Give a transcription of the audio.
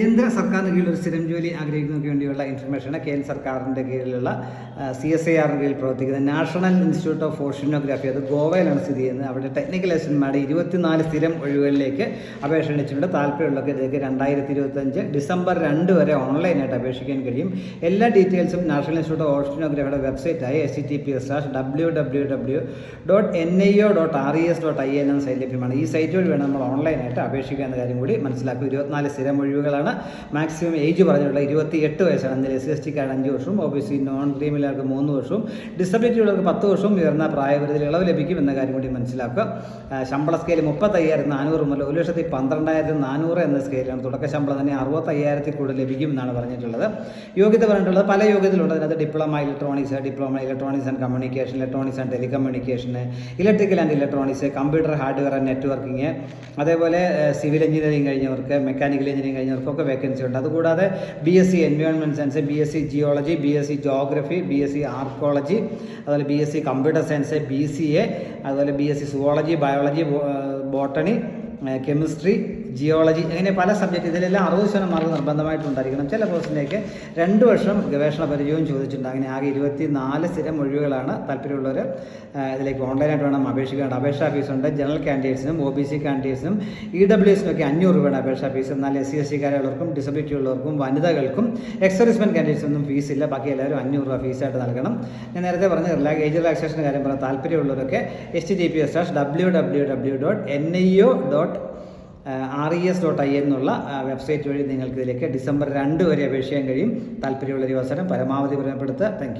കേന്ദ്ര സർക്കാരിന് കീഴിൽ ഒരു സ്ഥിരം ജോലി ആഗ്രഹിക്കുന്നവർക്ക് വേണ്ടിയുള്ള ഇൻഫർമേഷന് കേന്ദ്ര സർക്കാരിന്റെ കീഴിലുള്ള സി എസ് ഐ ആറിന് കീഴിൽ പ്രവർത്തിക്കുന്ന നാഷണൽ ഇൻസ്റ്റിറ്റ്യൂട്ട് ഓഫ് ഓഷ്യനോഗ്രാഫി അത് ഗോവയിലാണ് സ്ഥിതി ചെയ്യുന്നത്. അവിടെ ടെക്നിക്കൽ അസിസ്റ്റന്മാരുടെ ഇരുപത്തിനാല് സ്ഥിരം ഒഴിവുകളിലേക്ക് അപേക്ഷ ക്ഷണിച്ചിട്ടുണ്ട് താല്പര്യമുള്ളവർക്ക് ഇതിലേക്ക് രണ്ടായിരത്തി ഇരുപത്തഞ്ച് ഡിസംബർ രണ്ട് വരെ ഓൺലൈനായിട്ട് അപേക്ഷിക്കാൻ കഴിയും. എല്ലാ ഡീറ്റെയിൽസും നാഷണൽ ഇൻസ്റ്റിറ്റ്യൂട്ട് ഓഫ് ഓഷ്യനോഗ്രാഫിയുടെ വെബ്സൈറ്റായ S C T P slash W W W dot N I O dot R E S dot I N എന്ന സൈറ്റ് ലഭ്യമാണ്. ഈ സൈറ്റ് വഴി വേണം നമ്മൾ ഓൺലൈനായിട്ട് അപേക്ഷിക്കുക എന്ന കാര്യം കൂടി മനസ്സിലാക്കും ഇരുപത്തിനാല് സ്ഥിരം ഒഴിവുകളാണ്. മാക്സിമം ഏജ് പറഞ്ഞിട്ടുള്ള ഇരുപത്തി എട്ട് വയസ്സാണ്. എന്നാൽ എസ് സി എസ് ടിക്കാണ് അഞ്ച് വർഷവും ഒ ബി സി നോൺ ക്രീമിലുള്ളവർക്ക് മൂന്ന് വർഷവും ഡിസബിലിറ്റി ഉള്ളവർക്ക് പത്ത് വർഷവും ഉയർന്ന പ്രായപരിധിയിൽ ഇളവ് ലഭിക്കും എന്ന കാര്യം കൂടി മനസ്സിലാക്കുക. ശമ്പള സ്കെയിൽ മുപ്പത്തയ്യായിരത്തി നാനൂറ് മുതൽ ഒരു ലക്ഷത്തി പന്ത്രണ്ടായിരത്തി നാനൂറ് എന്ന സ്കെയിലാണ് തുടക്ക ശമ്പളം തന്നെ അറുപത്തയ്യായിരത്തി കൂടുതൽ ലഭിക്കും എന്നാണ് പറഞ്ഞിട്ടുള്ളത്. യോഗ്യത പറഞ്ഞിട്ടുള്ളത് പല യോഗ്യതയിലുണ്ട്. അതിനകത്ത് diploma electronics diploma electronics and communication electronics and telecommunication electrical and electronics computer hardware and networking അതേപോലെ സിവിൽ എഞ്ചിനീയറിംഗ് കഴിഞ്ഞവർക്ക് മെക്കാനിക്കൽ എഞ്ചിനീയറിംഗ് കഴിഞ്ഞവർക്കൊക്കെ വേക്കൻസി ഉണ്ട്. അതുകൂടാതെ B S C environment science B S C geology B S C geography B S C archaeology അതുപോലെ B S C computer science B C A അതുപോലെ B S C zoology biology botany chemistry geology അങ്ങനെ പല subject ഇതിലെല്ലാം അറുപത് ശതമാനം mark നിർബന്ധമായിട്ടുണ്ടായിരിക്കണം. ചില കോഴ്സിലേക്ക് രണ്ട് വർഷം ഗവേഷണ പരിചയവും ചോദിച്ചിട്ടുണ്ട്. അങ്ങനെ ആകെ ഇരുപത്തി നാല് സ്ഥിരം ഒഴിവുകളാണ് താല്പര്യമുള്ളവർ ഇതിലേക്ക് ഓൺലൈനായിട്ട് വേണം അപേക്ഷിക്കേണ്ട അപേക്ഷാ ഫീസുണ്ട് ജനറൽ കാൻഡിഡേറ്റ്സിനും ഒ ബി സി കാൻഡിഡേറ്റ്സിനും ഇ ഡബ്ല്യു എസിനും ഒക്കെ അഞ്ഞൂറ് രൂപയാണ് അപേക്ഷാ ഫീസ് എന്നാൽ എസ് സി എസ് സിക്കാരുള്ളവർക്കും ഡിസബിലിറ്റി ഉള്ളവർക്കും വനിതകൾക്കും എക്സർവിസ്മെന്റ് ഫീസ് ഇല്ല. ബാക്കി എല്ലാവരും അഞ്ഞൂറ് രൂപ ഫീസായിട്ട് നൽകണം. ഞാൻ നേരത്തെ പറഞ്ഞ റിലാ ഏജ് റിലാക്സേഷന്റെ കാര്യം പറഞ്ഞാൽ താല്പര്യമുള്ളവരൊക്കെ H T P S W W W dot N I O dot R E S dot I എന്നുള്ള വെബ്സൈറ്റ് വഴി നിങ്ങൾക്ക് ഇതിലേക്ക് ഡിസംബർ രണ്ട് വരെ അപേക്ഷിക്കാൻ കഴിയും. താല്പര്യമുള്ള ഒരു അവസരം പരമാവധി പ്രയോജനപ്പെടുത്തുക. താങ്ക്